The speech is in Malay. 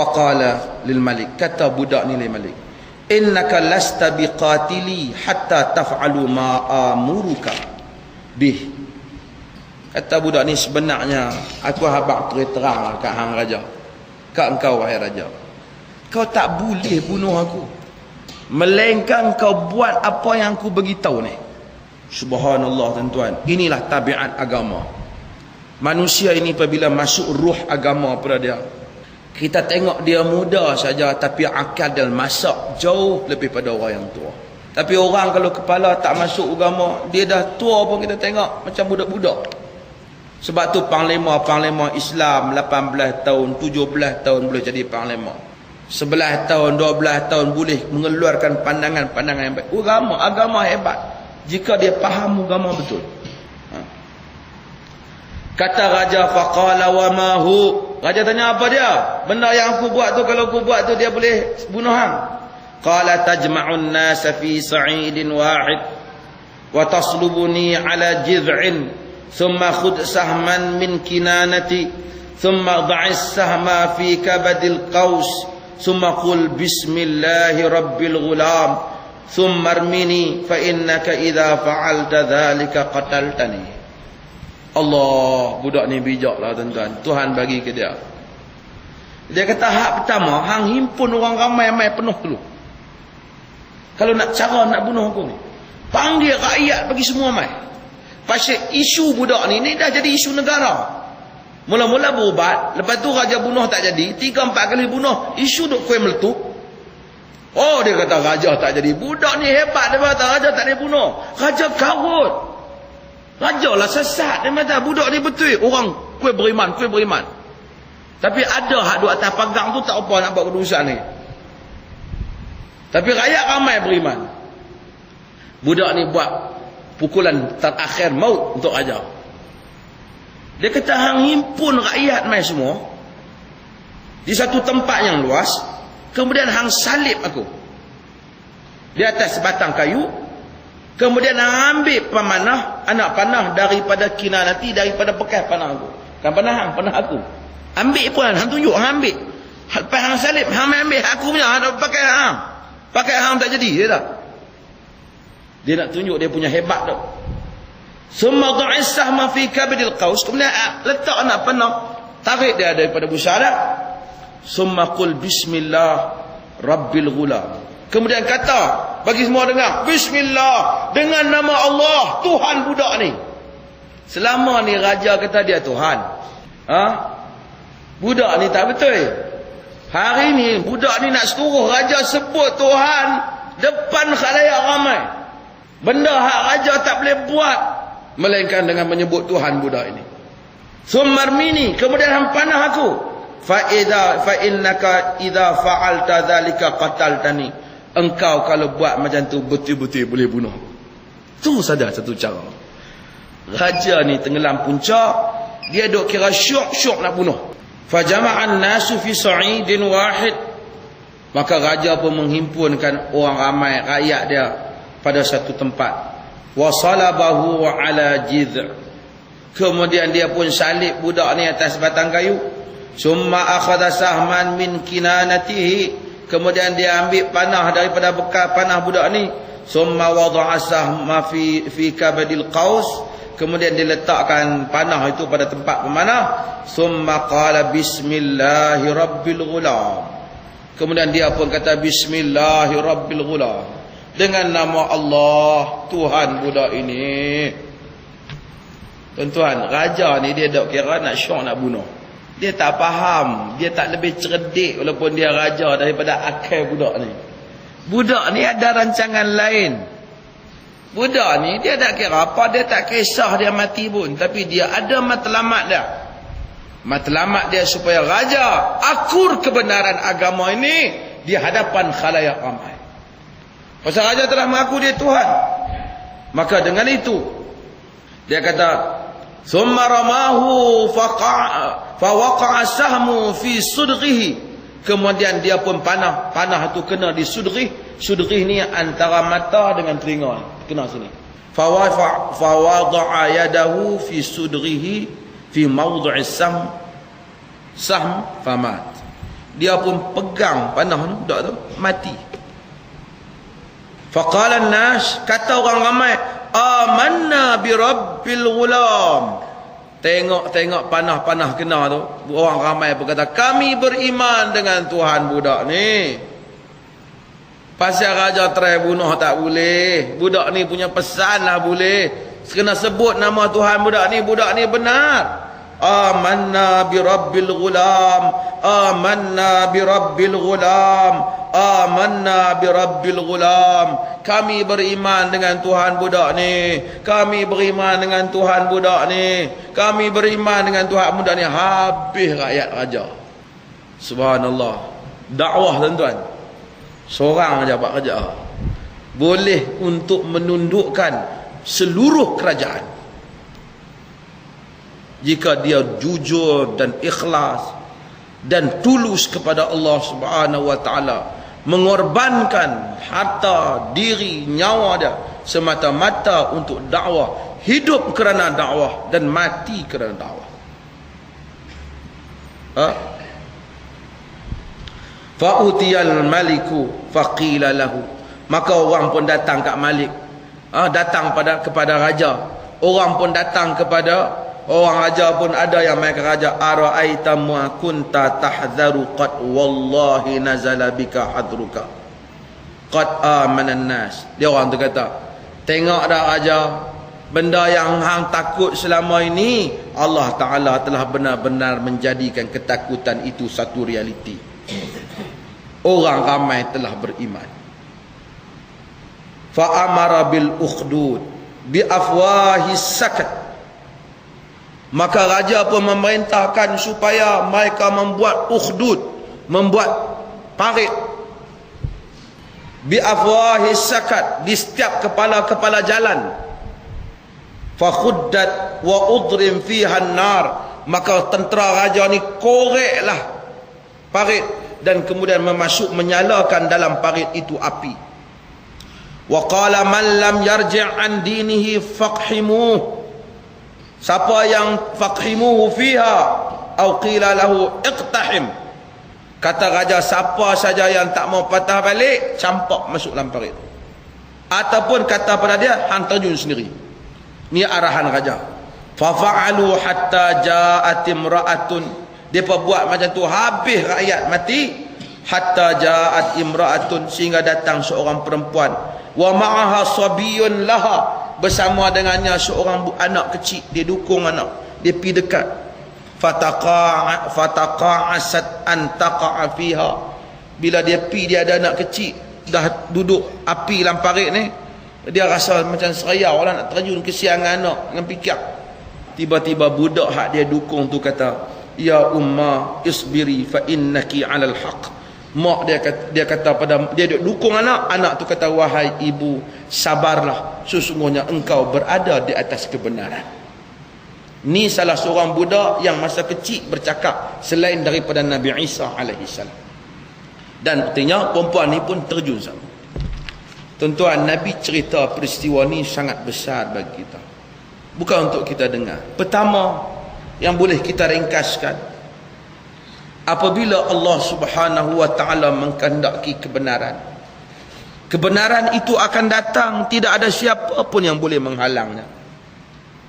faqala lil malik kata budak ni lil malik innaka lasta biqatili hatta taf'alu ma amuruka. Bih. Kata budak ni sebenarnya aku habaq terang kat hang raja kat engkau wahai raja. Kau tak boleh bunuh aku. Melainkan kau buat apa yang aku beritahu ni. Subhanallah tuan-tuan. Inilah tabiat agama. Manusia ini apabila masuk ruh agama pada dia kita tengok dia muda saja tapi akal dan masak jauh lebih pada orang yang tua. Tapi orang kalau kepala tak masuk agama, dia dah tua pun kita tengok macam budak-budak. Sebab tu panglima-panglima Islam 18 tahun, 17 tahun boleh jadi panglima. 11 tahun, 12 tahun boleh mengeluarkan pandangan-pandangan yang baik. Agama, agama hebat. Jika dia faham agama betul. Kata Raja faqala wa ma hu Raja tanya apa dia? Benda yang aku buat tu kalau aku buat tu dia boleh bunuh hang. Qala tajma'un nas fi sa'idin wahid wa taslubuni ala jiz'in thumma khudh sahman min kinanati thumma dha'is sahma fi kabadil qaus thumma qul bismillahi rabbil ghulam thumma armini fa innaka idza fa'alta dhalika qataltani Allah budak ni bijak lah tuan-tuan. Tuhan bagi ke dia. Dia kata hak pertama hang himpun orang ramai-ramai penuh dulu kalau nak cara nak bunuh aku ni panggil rakyat bagi semua mai pasal isu budak ni ni dah jadi isu negara. Mula-mula berubat lepas tu raja bunuh tak jadi tiga empat kali bunuh isu duk kuih meletup. Oh dia kata raja tak jadi. Budak ni hebat dia kata raja tak boleh bunuh. Raja kawut Raja lah sesat. Dia kata budak ni betul. Orang kue beriman, kue beriman. Tapi ada hak duduk atas pagang tu tak apa nak buat kedudukan ni. Tapi rakyat ramai beriman. Budak ni buat pukulan terakhir maut untuk raja. Dia kata hang himpun rakyat mai semua. Di satu tempat yang luas. Kemudian hang salib aku. Di atas sebatang kayu. Kemudian ambil pemanah, anak panah daripada kinanati, daripada bekas panah aku. Kan panah hang, panah aku. Ambil pun, hang tunjuk, hang ambil. Lepas hang salib, hang ambil aku punya, hang pakai hang. Pakai hang tak jadi, dia tak? Dia nak tunjuk dia punya hebat tu. Semua du'isah ma fi kabidil qaus. Kemudian ah, letak anak panah, tarik dia daripada busara. Summa qul bismillah rabbil ghulam. Kemudian kata bagi semua dengar, bismillah dengan nama Allah Tuhan budak ni. Selama ni raja kata dia Tuhan. Ha? Budak ni tak betul. Hari ni budak ni nak suruh raja sebut Tuhan depan khalayak ramai. Benda hak raja tak boleh buat melainkan dengan menyebut Tuhan budak ini. Sumarmini kemudian hang panah aku. Fa idza fa innaka idza fa'alta dzalika qataltani engkau kalau buat macam tu betul-betul boleh bunuh. Tu saja satu cara. Raja ni tenggelam puncak dia duk kira syok-syok nak bunuh. Fajama'an nasu fi sa'idin wahid. Maka raja pun menghimpunkan orang ramai rakyat dia pada satu tempat. Wasalabahu ala jidh. Kemudian dia pun salib budak ni atas batang kayu. Summa akhadha sahman min kinanatihi kemudian dia ambil panah daripada bekas panah budak ni. Summa wada'a sahma fi fi kabadil qaus. Kemudian diletakkan panah itu pada tempat pemanah. Summa qala bismillahirabbil ghulam. Kemudian dia pun kata bismillahirabbil ghulam. Dengan nama Allah Tuhan budak ini. Tuan-tuan raja ni dia dok kira nak syok nak bunuh dia tak faham. Dia tak lebih cerdik walaupun dia raja daripada akal budak ni. Budak ni ada rancangan lain. Budak ni dia tak kira apa. Dia tak kisah dia mati pun. Tapi dia ada matlamat dia. Matlamat dia supaya raja akur kebenaran agama ini di hadapan khalayak ramai. Pasal raja telah mengaku dia Tuhan. Maka dengan itu dia kata Thumma ramahu fawaqa'a sahmu fi sudghihi. Kemudian dia pun panah, panah tu kena di sudghih. Sudghih ni antara mata dengan telinga. Kena sini. Fawafa fawada'a yadahu fi sudghihi fi mawdu'is sam sahm famat. dia pun pegang panah tu budak tu mati faqala nas kata orang ramai amanna bi rabbil ghulam. Tengok-tengok panah-panah kena tu. Orang ramai berkata kami beriman dengan Tuhan budak ni. Pasal raja try bunuh tak boleh. Budak ni punya pesan lah boleh. Kena sebut nama Tuhan budak ni budak ni benar rabbil ghulam. Amanna bi rabbil ghulam. Amanna bi rabbil ghulam. Kami beriman dengan Tuhan budak ni. Kami beriman dengan Tuhan budak ni. Kami beriman dengan Tuhan budak ni. Habis rakyat raja. Subhanallah. Dakwah tuan-tuan. Seorang aja buat kerja. Boleh untuk menundukkan seluruh kerajaan jika dia jujur dan ikhlas dan tulus kepada Allah Subhanahu wa taala mengorbankan harta diri nyawa dia semata-mata untuk dakwah hidup kerana dakwah dan mati kerana dakwah. Ha? Fa utiyal maliku faqila lahu. Maka orang pun datang kat malik. Ha, datang pada kepada raja. Orang pun datang kepada Orang raja pun ada yang main ke raja. Ara'aita ma kunta qad wallahi nazala bika hadruka. Qad amanan nas. Dia orang tu kata, tengok dah raja, benda yang hang takut selama ini, Allah Taala telah benar-benar menjadikan ketakutan itu satu realiti. Orang ramai telah beriman. Fa amara bil ukhdud bi afwahi sakat maka raja pun memerintahkan supaya mereka membuat ukhdud membuat parit. Bi afwahi sakat di setiap kepala-kepala jalan. Fa khuddat wa udrim fiha nar maka tentera raja ni koreklah parit dan kemudian memasuk menyalakan dalam parit itu api. Wa qala man lam yarji' an dinihi faqhimuhu Siapa yang faqhimuhu fiha au qila lahu iqtahim. Kata raja siapa saja yang tak mau patah balik, campak masuk dalam parit. Ataupun kata pada dia hang terjun sendiri. Ni arahan raja. Fa fa'alu hatta ja'at imra'atun. Depa buat macam tu habis rakyat mati hatta ja'at imra'atun sehingga datang seorang perempuan wa ma'aha sabiyun laha bersama dengannya seorang anak kecil. Dia dukung anak. Dia pergi dekat. Fataqa fataqa'asat an taqa'a fiha. Bila dia pergi dia ada anak kecil. Dah duduk api dalam parit ni dia rasa macam serayau lah nak terjun kesiangan anak. Dengan pikir tiba-tiba budak hak dia dukung tu kata ya umma isbiri fa innaki 'alal haqq mak dia kata, dia kata pada dia dukung anak. Anak tu kata wahai ibu sabarlah sesungguhnya engkau berada di atas kebenaran. Ni salah seorang budak yang masa kecil bercakap selain daripada Nabi Isa alaihi salam. Dan artinya perempuan ni pun terjun sama. Tuan-tuan Nabi cerita peristiwa ni sangat besar bagi kita. Bukan untuk kita dengar. Pertama yang boleh kita ringkaskan apabila Allah Subhanahu wa taala mengkehendaki kebenaran kebenaran itu akan datang. Tidak ada siapa pun yang boleh menghalangnya